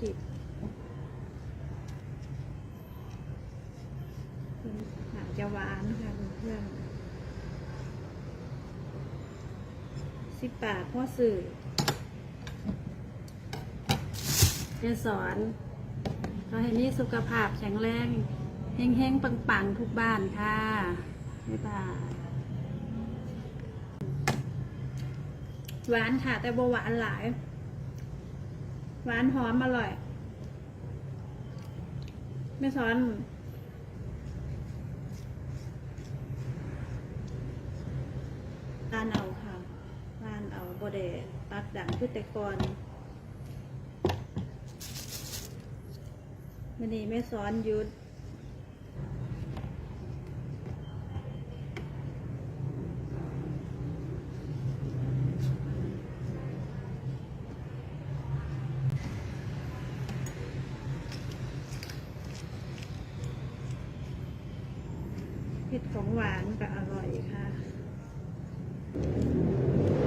คลิปอาจจะหวานค่ะเพื่อนสิบบาทพ่อสื่อจะสอนเราให้มีสุขภาพแข็งแรงเฮงๆปังๆ ทุกบ้านค่ะบ๊ายบายหวานค่ะ แต่บ่หวานหลาย หวานหอมอร่อยไม่ซ้อนร้านเอาค่ะร้านเอาโบเดปักดังพืชแต่ก่อนวันนี้ไม่ซ้อนยุด เห็ดของหวานก็อร่อยค่ะ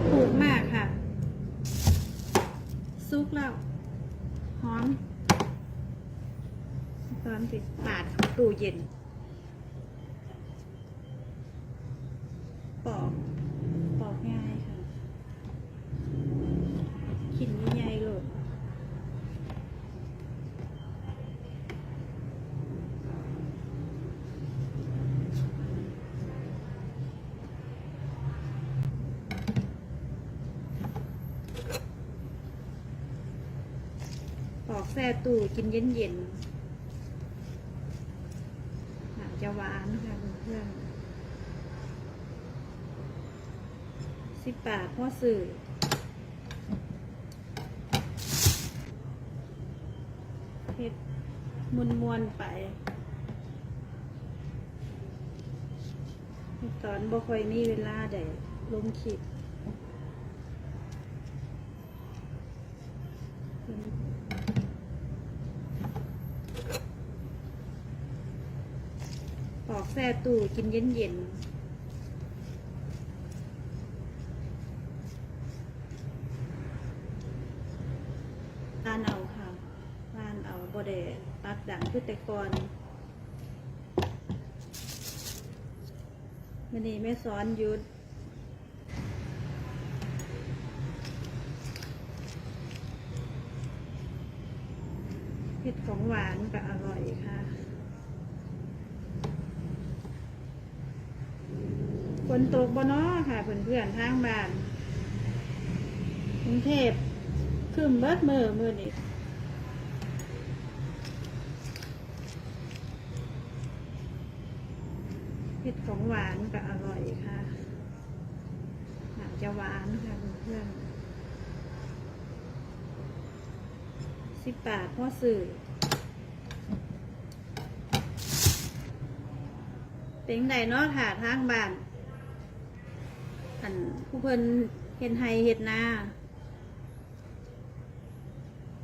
ถูกมากค่ะ ซุกแล้ว หอม ตอนติดปาดตู้เย็น ปอก ปอกง่ายค่ะขินใหญ่ๆโลด ปอกแซ่ตู้กินเย็นๆอาจจะหวานค่ะเพื่อนสิบบาทพ่อสื่อเฮ็ดมวนมวนไปตอนบ่ค่อยมีเวลาได้ลงคลิป แต่ตู้กินเย็นๆร้านเอาค่ะร้านเอาบเดปักดังพืชแต่ก่อนวันนี้ไม่ซ้อนยุดเห็ดของหวานก็อร่อยค่ะ นตกบ่เนาะค่ะเพื่อนๆทางบ้านกรุงเทพครึมเบิดมือมือนี่เห็ดของหวานก็อร่อยค่ะอาจจะหวานค่ะเพื่อนๆสิบบาทพ่อสื่อเป็นไดเนาะค่ะทางบ้าน อันผู้เพิ่นเฮ็ดไห้เฮ็ดนา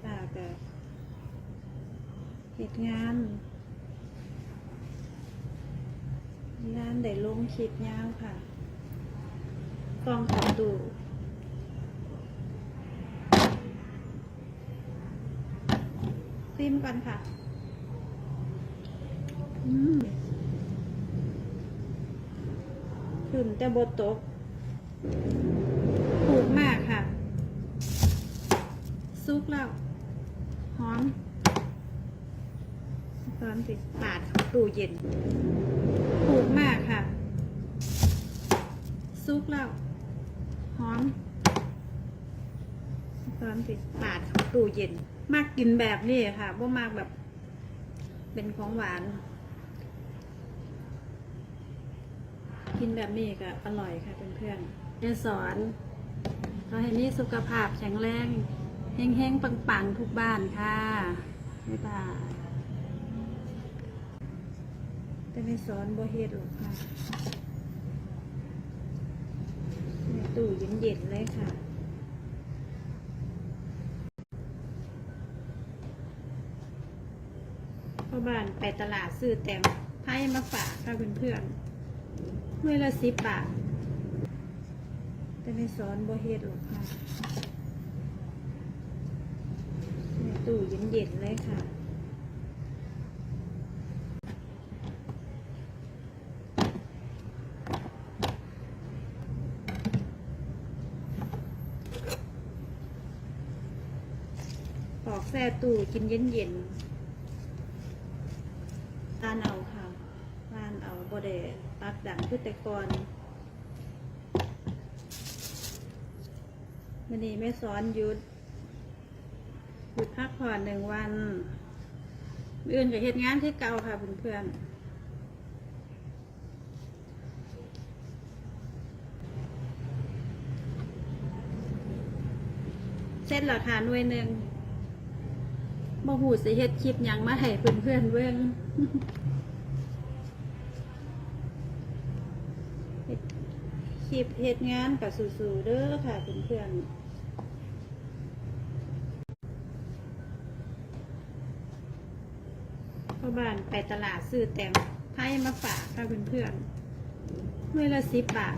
ป้าก็เฮ็ดงาน งานได้ลงคลิปยาวค่ะกล้องของตู่ซิมกันค่ะ อืมขึ้นแต่บตก ถูกมากค่ะ ซุกแล้ว หอม ตอนติดปาดตู้เย็นถูกมากค่ะ ซุกแล้ว หอม ตอนติดปาดตู้เย็น มากกินแบบนี้ค่ะว่ามากแบบ เป็นของหวานกินแบบนี้ก็อร่อยค่ะเพื่อนๆ จะสอนเราให้มีสุขภาพแข็งแรงเฮงๆปังๆทุกบ้านค่ะบ๊ายบายแต่ไม่สอนบ่เฮ็ดหรอกค่ะในตู้เย็นๆเลยค่ะพ่อบ้านไปตลาดซื้อแตงไพ่มาฝากค่ะเพื่อนๆเมื่อละสิบบาท แต่ไม่สอนบ่เฮ็ดหรอกค่ะในตู้เย็นๆเลยค่ะปอกแซ่ตู้กินเย็นๆทานเอาค่ะทานเอาบ่ได้ปักดังคือแต่ก่อน วันนี้แม่สอนหยุดหยุดพักผ่อนหนึ่งวันมื้ออื่นก็เฮ็ดงานที่เก่าค่ะเพื่อนๆเสร็จราคาหน่วยหนึ่งบ่หูสิเฮ็ดคลิปยังมาให้เพื่อนเบิ่ง เฮ็ด คลิปเฮ็ดงานกับสู่ๆเด้อค่ะเพื่อนๆพ่อบ้านไปตลาดซื้อแตงไทยมาฝากค่ะเพื่อนๆเมื่อละสิบบาท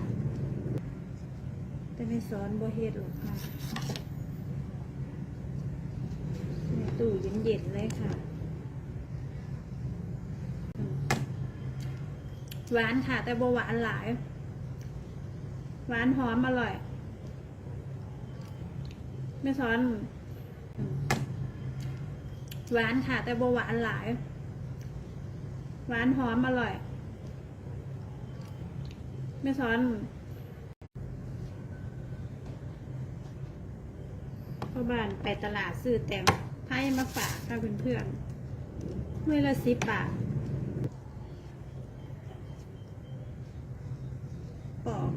แต่ไม่สอนบ่เฮ็ดหรอกค่ะในตู้เย็นๆเลยค่ะ หวานค่ะแต่บหวานหลาย หวานหอมอร่อย ไม่ซ้อน หวานค่ะ แต่บหวานหลาย หวานหอมอร่อย ไม่ซ้อน พ่อบ้านไปตลาดซื้อแตงไทยมาฝากค่ะเพื่อนๆเมื่อละสิบบาทปอก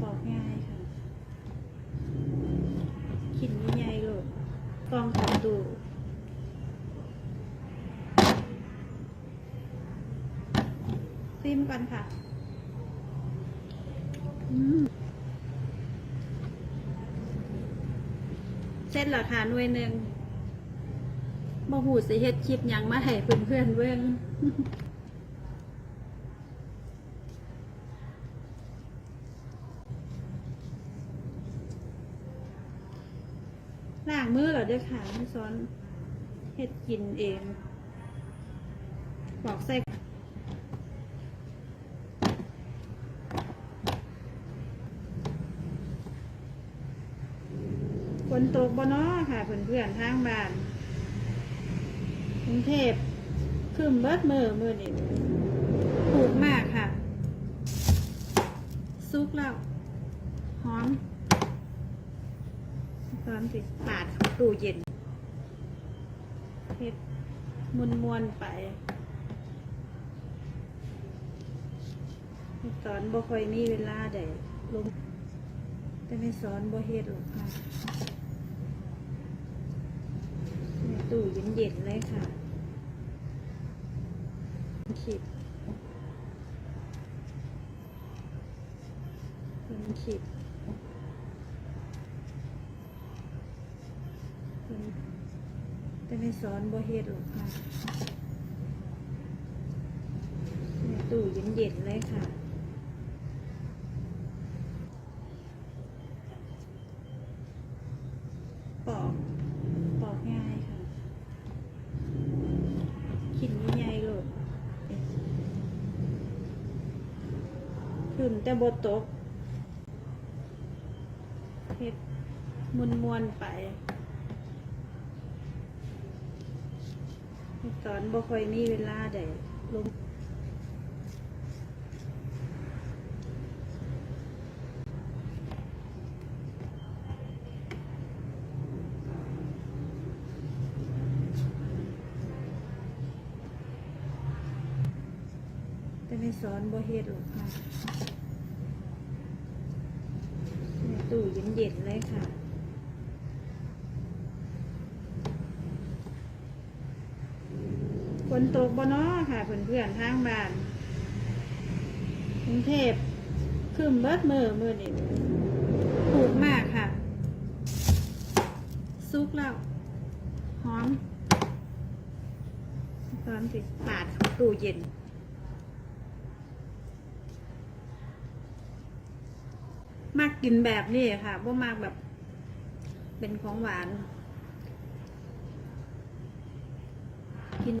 ปอกง่ายค่ะขินใหญ่ๆโลด กองขับตูซิมก่อนค่ะเส้นรอคาหน่วยหนึ่งบ่หูสิเฮ็ดคลิปยังมาให้เพื่อนๆเบิ่งล้ง มือเหรอเด้อค่ะไม่ซ้อนเฮ็ดกินเอง บอกใส่ฝนตกบ่เนาะค่ะเพื่อนๆทางบ้านกรุงเทพครึมเบิดมือมือนี่ถูกมากค่ะ ซุกแล้วหอม ตอนสิปาดเข้าตู้เย็นเฮ็ดมวนมวนไปสอนบ่ค่อยมีเวลาได้ลง แต่ไม่สอนบ่เฮ็ดหรอกค่ะตู้เย็นๆเลยค่ะขีดขีด แต่ไม่สอนบ่เฮ็ดหรอกค่ะในตู้เย็นๆเลยค่ะปอกปอกง่ายค่ะขินใหญ่ๆโลดขึ้นแต่บ่ตกเฮ็ดมวนๆไป สอนบ่ค่อยมีเวลาได้ลงแต่ไม่สอนบ่เฮ็ดหรอกค่ะในตู้เย็นๆเลยค่ะ นตกบ่เนาะค่ะเพื่อนๆทางบ้านกรุงเทพครึมเบิดมือมือนี่ถูกมากค่ะ ซุกแล้วหอม ตอนสิปาดเข้าตู้เย็นมากกินแบบนี้ค่ะบ่มากแบบ เป็นของหวาน